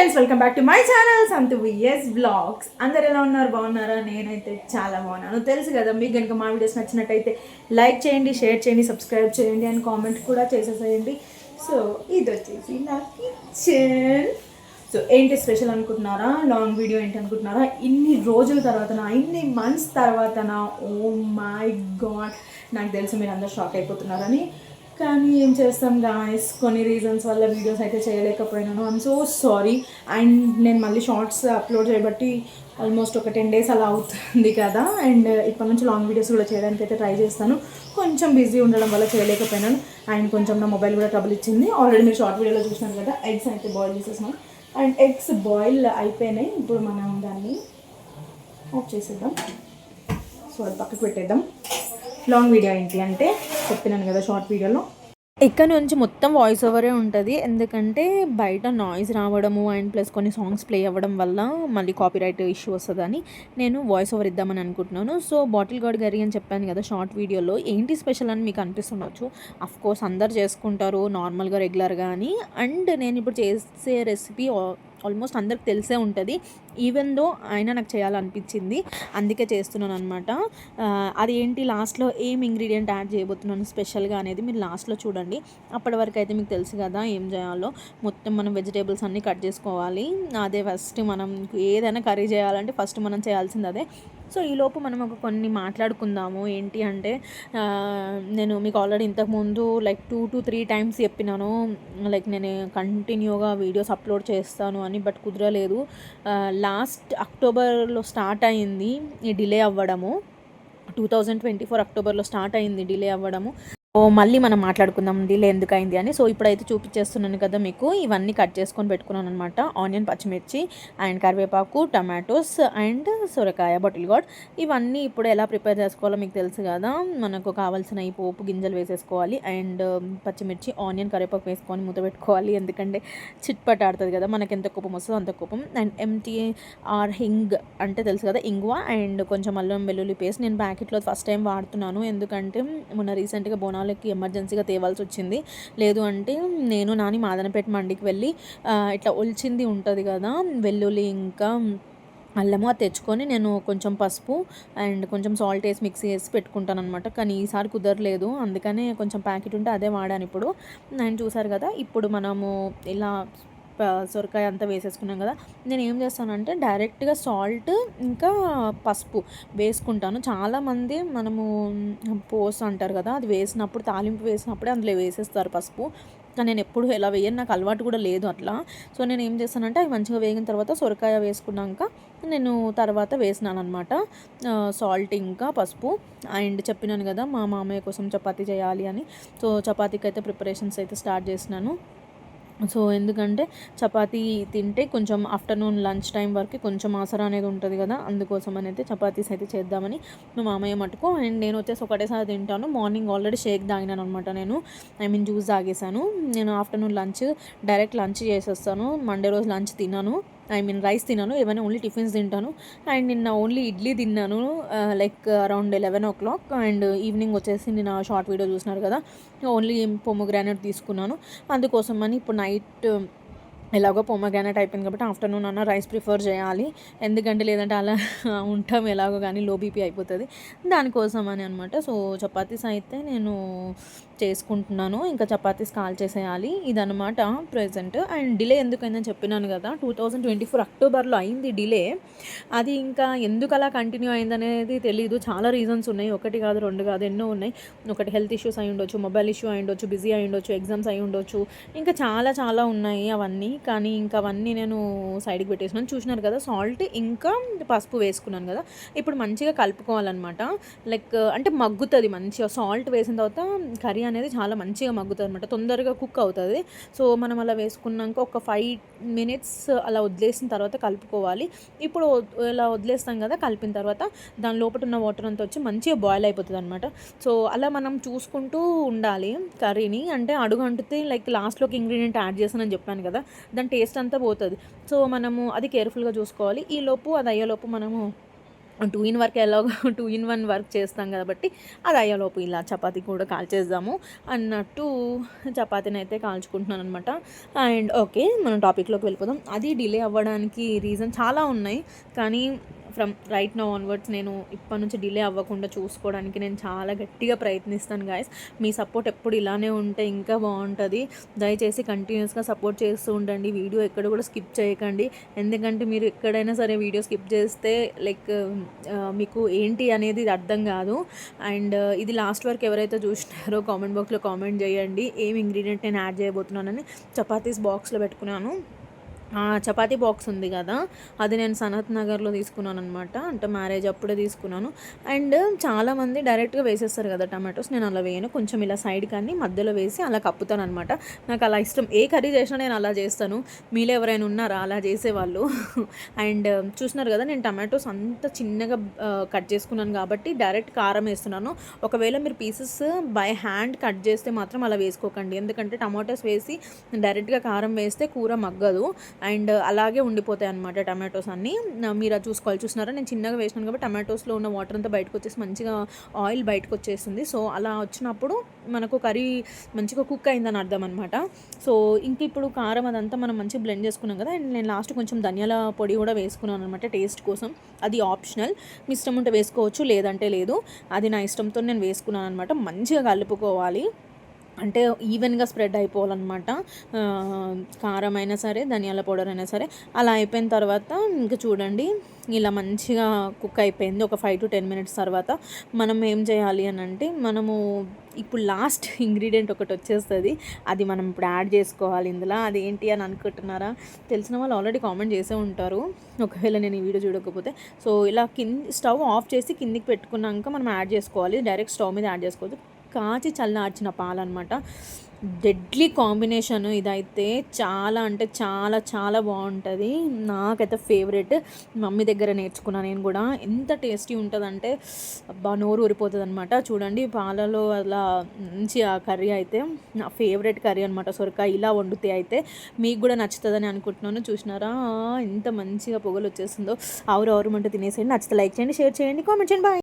Friends welcome back to my channel Santhu VS blogs అందరు ఎలా ఉన్నారు? బాగున్నారా? నేనైతే చాలా బాగున్నాను. తెలుసు కదా మీకు కనుక మా వీడియోస్ నచ్చినట్టయితే లైక్ చేయండి షేర్ చేయండి సబ్స్క్రైబ్ చేయండి అండ్ కామెంట్ కూడా చేసేసేయండి. సో ఇది వచ్చేసి నా కిచెన్ సో ఏంటి స్పెషల్ అనుకుంటున్నారా? లాంగ్ వీడియో ఏంటి అనుకుంటున్నారా? ఇన్ని రోజుల తర్వాతనా ఇన్ని మంత్స్ తర్వాతనా ఓ oh మై గాడ్ నాకు తెలుసు మీరు అందరు షాక్ అయిపోతున్నారని. కానీ ఏం చేస్తాం గాయస్ కొన్ని రీజన్స్ వల్ల వీడియోస్ అయితే చేయలేకపోయినాను. ఐమ్ సో సారీ అండ్ నేను మళ్ళీ షార్ట్స్ అప్లోడ్ చేయబట్టి ఆల్మోస్ట్ ఒక టెన్ డేస్ అలా అవుతుంది కదా. అండ్ uh, ఇప్పటి నుంచి లాంగ్ వీడియోస్ కూడా చేయడానికి అయితే ట్రై చేస్తాను. కొంచెం బిజీ ఉండడం వల్ల చేయలేకపోయినాను. అండ్ కొంచెం నా మొబైల్ కూడా ట్రబుల్ ఇచ్చింది. ఆల్రెడీ మీరు షార్ట్ వీడియోలో చూసినాను కదా ఎగ్స్ అయితే బాయిల్ చేసేసాను. అండ్ ఎగ్స్ బాయిల్ అయిపోయినాయి. ఇప్పుడు మనం దాన్ని ఆఫ్ చేసేద్దాం. సో అది పక్కకు పెట్టేద్దాం. లాంగ్ వీడియో ఏంటి అంటే చెప్పినాను కదా షార్ట్ వీడియోలో ఇక్కడ నుంచి మొత్తం వాయిస్ ఓవరే ఉంటుంది. ఎందుకంటే బయట నాయిస్ రావడము అండ్ ప్లస్ కొన్ని సాంగ్స్ ప్లే అవ్వడం వల్ల మళ్ళీ కాపీరైట్ ఇష్యూ వస్తుందని నేను వాయిస్ ఓవర్ ఇద్దామని అనుకుంటున్నాను. సో బాటిల్ గార్డ్ గరి అని చెప్పాను కదా షార్ట్ వీడియోలో ఏంటి స్పెషల్ అని మీకు అనిపిస్తుండొచ్చు? అఫ్ కోర్స్ అందరు చేసుకుంటారు నార్మల్గా రెగ్యులర్గా అని. అండ్ నేను ఇప్పుడు చేసే రెసిపీ ఆల్మోస్ట్ uh, అందరికి తెలిసే ఉంటుంది. ఈవెన్ దో అయినా నాకు చేయాలనిపించింది అందుకే చేస్తున్నాను అనమాట అది ఏంటి లాస్ట్లో ఏం ఇంగ్రీడియంట్ యాడ్ చేయబోతున్నాను స్పెషల్గా అనేది మీరు లాస్ట్లో చూడండి. అప్పటి వరకు అయితే మీకు తెలుసు కదా ఏం చేయాలో. మొత్తం మనం వెజిటేబుల్స్ అన్నీ కట్ చేసుకోవాలి. అదే ఫస్ట్ మనం ఏదైనా కర్రీ చేయాలంటే ఫస్ట్ మనం చేయాల్సింది అదే. సో ఈలోపు మనం ఒక కొన్ని మాట్లాడుకుందాము. ఏంటి అంటే నేను మీకు ఆల్రెడీ ఇంతకుముందు like two to three times చెప్పినాను. లైక్ నేను కంటిన్యూగా వీడియోస్ అప్లోడ్ చేస్తాను అని బట్ కుదరలేదు. లాస్ట్ అక్టోబర్లో స్టార్ట్ అయింది ఈ డిలే అవ్వడము. టూ థౌజండ్ ట్వంటీ ఫోర్ అక్టోబర్లో స్టార్ట్ అయింది డిలే అవ్వడము. ఓ మళ్ళీ మనం మాట్లాడుకుందాం డిలే ఎందుకు అయింది అని. సో ఇప్పుడైతే చూపించేస్తున్నాను కదా మీకు. ఇవన్నీ కట్ చేసుకొని పెట్టుకున్నాను అనమాట ఆనియన్ పచ్చిమిర్చి అండ్ కరివేపాకు టమాటోస్ అండ్ సొరకాయ బాటిల్ గాడ్. ఇవన్నీ ఇప్పుడు ఎలా ప్రిపేర్ చేసుకోవాలో మీకు తెలుసు కదా. మనకు కావాల్సిన ఈ పోపు గింజలు వేసేసుకోవాలి. అండ్ పచ్చిమిర్చి ఆనియన్ కరివేపాకు వేసుకొని మూత పెట్టుకోవాలి. ఎందుకంటే చిట్పట్ ఆడుతుంది కదా. మనకి ఎంత కోపం వస్తుందో అంత కోపం. అండ్ ఎంటీ ఆర్ హింగ్ అంటే తెలుసు కదా ఇంగువ. అండ్ కొంచెం అల్లం వెల్లుల్లి పేస్ట్. నేను ప్యాకెట్లో ఫస్ట్ టైం వాడుతున్నాను. ఎందుకంటే మొన్న రీసెంట్గా బోనాలకి ఎమర్జెన్సీగా తేవాల్సి వచ్చింది. లేదు అంటే నేను నాని మాదనపేట మండికి వెళ్ళి ఇట్లా ఒలిచింది ఉంటుంది కదా వెల్లుల్లి ఇంకా అల్లము అది తెచ్చుకొని నేను కొంచెం పసుపు అండ్ కొంచెం సాల్ట్ వేసి మిక్సీ వేసి పెట్టుకుంటాను అనమాట కానీ ఈసారి కుదరలేదు. అందుకనే కొంచెం ప్యాకెట్ ఉంటే అదే వాడాను ఇప్పుడు. నేను చూసారు కదా ఇప్పుడు మనము ఇలా సొరకాయ అంతా వేసేసుకున్నాం కదా నేను ఏం చేస్తానంటే డైరెక్ట్గా సాల్ట్ ఇంకా పసుపు వేసుకుంటాను. చాలామంది మనము పోస్ అంటారు కదా అది వేసినప్పుడు తాలింపు వేసినప్పుడే అందులో వేసేస్తారు పసుపు. కానీ నేను ఎప్పుడు ఎలా వేయను నాకు అలవాటు కూడా లేదు అట్లా. సో నేను ఏం చేస్తానంటే అవి మంచిగా వేగిన తర్వాత సొరకాయ వేసుకున్నాక నేను తర్వాత వేసినాను అనమాట సాల్ట్ ఇంకా పసుపు. అండ్ చెప్పినాను కదా మా మామయ్య కోసం చపాతీ చేయాలి అని. సో చపాతీకి అయితే ప్రిపరేషన్స్ అయితే స్టార్ట్ చేసినాను. సో ఎందుకంటే చపాతీ తింటే కొంచెం ఆఫ్టర్నూన్ లంచ్ టైం వరకు కొంచెం ఆసరా అనేది ఉంటుంది కదా అందుకోసం అని అయితే చపాతీస్ అయితే చేద్దామని మా మామయ్య మటుకు. అండ్ నేను వచ్చేసి ఒకటేసారి తింటాను. మార్నింగ్ ఆల్రెడీ షేక్ తాగినాను అనమాట నేను. ఐ మీన్ జ్యూస్ తాగేసాను నేను ఆఫ్టర్నూన్ లంచ్ డైరెక్ట్ లంచ్ చేసేస్తాను. మండే రోజు లంచ్ తిన్నాను ఐ మీన్ రైస్ తిన్నాను ఏమైనా ఓన్లీ టిఫిన్స్ తింటాను. అండ్ నిన్న ఓన్లీ ఇడ్లీ తిన్నాను like around eleven o'clock. And evening వచ్చేసి నేను షార్ట్ వీడియో చూసినారు కదా ఓన్లీ పొమ్మగ్రానైట్ తీసుకున్నాను. అందుకోసం అని ఇప్పుడు నైట్ ఎలాగో పొమ్మగ్రానైట్ అయిపోయింది కాబట్టి ఆఫ్టర్నూన్ అన్న రైస్ ప్రిఫర్ చేయాలి. ఎందుకంటే లేదంటే అలా ఉంటాం ఎలాగో కానీ లో బీపీ అయిపోతుంది. దానికోసం అని అనమాట సో చపాతీస్ అయితే నేను చేసుకుంటున్నాను. ఇంకా చపాతీస్ కాల్ చేసేయాలి. ఇదనమాట ప్రజెంట్. అండ్ డిలే ఎందుకైందని చెప్పినాను కదా టూ థౌజండ్ ట్వంటీ ఫోర్ అక్టోబర్లో అయింది డిలే. అది ఇంకా ఎందుకు అలా కంటిన్యూ అయిందనేది తెలియదు చాలా రీజన్స్ ఉన్నాయి. ఒకటి కాదు రెండు కాదు ఎన్నో ఉన్నాయి. ఒకటి హెల్త్ ఇష్యూస్ అయి ఉండొచ్చు మొబైల్ ఇష్యూ అయి ఉండొచ్చు బిజీ అయి ఉండొచ్చు ఎగ్జామ్స్ అయి ఉండొచ్చు. ఇంకా చాలా చాలా ఉన్నాయి అవన్నీ. కానీ ఇంకా అవన్నీ నేను సైడ్కి పెట్టేసినాను. చూసినారు కదా సాల్ట్ ఇంకా పసుపు వేసుకున్నాను కదా. ఇప్పుడు మంచిగా కలుపుకోవాలన్నమాట. లైక్ అంటే మగ్గుతుంది మంచిగా. సాల్ట్ వేసిన తర్వాత కర్రీ అనేది చాలా మంచిగా మగ్గుతుంది అనమాట తొందరగా కుక్ అవుతుంది. సో మనం అలా వేసుకున్నాక ఒక ఫైవ్ మినిట్స్ అలా వదిలేసిన తర్వాత కలుపుకోవాలి. ఇప్పుడు ఇలా వదిలేస్తాం కదా కలిపిన తర్వాత దాని లోపల ఉన్న వాటర్ అంతా వచ్చి మంచిగా బాయిల్ అయిపోతుంది అనమాట సో అలా మనం చూసుకుంటూ ఉండాలి కర్రీని. అంటే అడుగు అంటుతే లైక్ లాస్ట్లోకి ఇంగ్రీడియంట్ యాడ్ చేస్తానని చెప్పాను కదా దాని టేస్ట్ అంతా పోతుంది. సో మనము అది కేర్ఫుల్గా చూసుకోవాలి. ఈ లోపు అది అయ్యేలోపు మనము టూ ఇన్ వర్క్ ఎలాగో టూ ఇన్ వన్ వర్క్ చేస్తాం కాబట్టి అది అయ్యేలోపు ఇలా చపాతీ కూడా కాల్చేద్దాము అన్నట్టు చపాతీని అయితే కాల్చుకుంటున్నాను అనమాట అండ్ ఓకే మనం టాపిక్లోకి వెళ్ళిపోదాం. అది డిలే అవ్వడానికి రీజన్ చాలా ఉన్నాయి. కానీ ఫ్రమ్ రైట్ నో ఆన్వర్డ్స్ నేను ఇప్పటి నుంచి డిలే అవ్వకుండా చూసుకోవడానికి నేను చాలా గట్టిగా ప్రయత్నిస్తాను గాయస్ మీ సపోర్ట్ ఎప్పుడు ఇలానే ఉంటే ఇంకా బాగుంటుంది. దయచేసి కంటిన్యూస్గా సపోర్ట్ చేస్తూ ఉండండి. వీడియో ఎక్కడ కూడా స్కిప్ చేయకండి. ఎందుకంటే మీరు ఎక్కడైనా సరే వీడియో స్కిప్ చేస్తే లైక్ మీకు ఏంటి అనేది అర్థం కాదు. అండ్ ఇది లాస్ట్ వరకు ఎవరైతే చూసినారో కామెంట్ బాక్స్లో కామెంట్ చేయండి. ఏం ఇంగ్రీడియంట్ నేను యాడ్ చేయబోతున్నానని చపాతీస్ బాక్స్లో పెట్టుకున్నాను. చపాతీ బాక్స్ ఉంది కదా అది నేను సనత్ నగర్లో తీసుకున్నాను అనమాట అంటే మ్యారేజ్ అప్పుడే తీసుకున్నాను. అండ్ చాలామంది డైరెక్ట్గా వేసేస్తారు కదా టమాటోస్ నేను అలా వేయను. కొంచెం ఇలా సైడ్ కానీ మధ్యలో వేసి అలా కప్పుతాను అనమాట నాకు అలా ఇష్టం. ఏ కర్రీ చేసినా నేను అలా చేస్తాను. మీలో ఎవరైనా ఉన్నారా? అలా చేసేవాళ్ళు. అండ్ చూసినారు కదా నేను టమాటోస్ అంత చిన్నగా కట్ చేసుకున్నాను కాబట్టి డైరెక్ట్ కారం వేస్తున్నాను. ఒకవేళ మీరు పీసెస్ బై హ్యాండ్ కట్ చేస్తే మాత్రం అలా వేసుకోకండి. ఎందుకంటే టమాటోస్ వేసి డైరెక్ట్గా కారం వేస్తే కూర మగ్గదు. అండ్ అలాగే ఉండిపోతాయి అనమాట టమాటోస్ అన్నీ. మీరు అది చూసుకోవాలి చూసినారా నేను చిన్నగా వేసినాను కాబట్టి టమాటోస్లో ఉన్న వాటర్ అంతా బయటకు వచ్చేసి మంచిగా ఆయిల్ బయటకు వచ్చేసింది. సో అలా వచ్చినప్పుడు మనకు కర్రీ మంచిగా కుక్ అయిందని అర్థం అనమాట సో ఇంక ఇప్పుడు కారం అదంతా మనం మంచిగా బ్లెండ్ చేసుకున్నాం కదా అండ్ నేను లాస్ట్ కొంచెం ధనియాల పొడి కూడా వేసుకున్నాను అనమాట టేస్ట్ కోసం. అది ఆప్షనల్ మీ ఇష్టం ఉంటే వేసుకోవచ్చు లేదంటే లేదు. అది నా ఇష్టంతో నేను వేసుకున్నాను అనమాట మంచిగా కలుపుకోవాలి. అంటే ఈవెన్గా స్ప్రెడ్ అయిపోవాలన్నమాట. కారం అయినా సరే ధనియాల పౌడర్ అయినా సరే అలా అయిపోయిన తర్వాత ఇంకా చూడండి ఇలా మంచిగా కుక్ అయిపోయింది. ఒక ఫైవ్ టు టెన్ మినిట్స్ తర్వాత మనం ఏం చేయాలి అని అంటే మనము ఇప్పుడు లాస్ట్ ఇంగ్రీడియంట్ ఒకటి వచ్చేస్తుంది. అది మనం ఇప్పుడు యాడ్ చేసుకోవాలి ఇందులో. అది ఏంటి అని అనుకుంటున్నారా? తెలిసిన వాళ్ళు ఆల్రెడీ కామెంట్ చేసే ఉంటారు. ఒకవేళ నేను ఈ వీడియో చూడకపోతే. సో ఇలా కింద స్టవ్ ఆఫ్ చేసి కిందికి పెట్టుకున్నాక మనం యాడ్ చేసుకోవాలి. డైరెక్ట్ స్టవ్ మీద యాడ్ చేసుకోవద్దు. కాచి చల్లార్చిన పాలన్నమాట డెడ్లీ కాంబినేషన్ ఇదైతే చాలా అంటే చాలా చాలా బాగుంటుంది. నాకైతే ఫేవరెట్ మమ్మీ దగ్గర నేర్చుకున్నా నేను కూడా. ఎంత టేస్టీ ఉంటుందంటే అబ్బా నోరు ఊరిపోతుంది అనమాట చూడండి పాలలో అలా మంచి ఆ కర్రీ అయితే నా ఫేవరెట్ కర్రీ అనమాట సొరకాయ ఇలా వండితే అయితే మీకు కూడా నచ్చుతుందని అనుకుంటున్నాను. చూసినారా? ఎంత మంచిగా పొగలు వచ్చేస్తుందో. ఆవురు ఆవురు మంట తినేసేయండి. నచ్చితే లైక్ చేయండి షేర్ చేయండి కామెంట్ చేయండి. బాయ్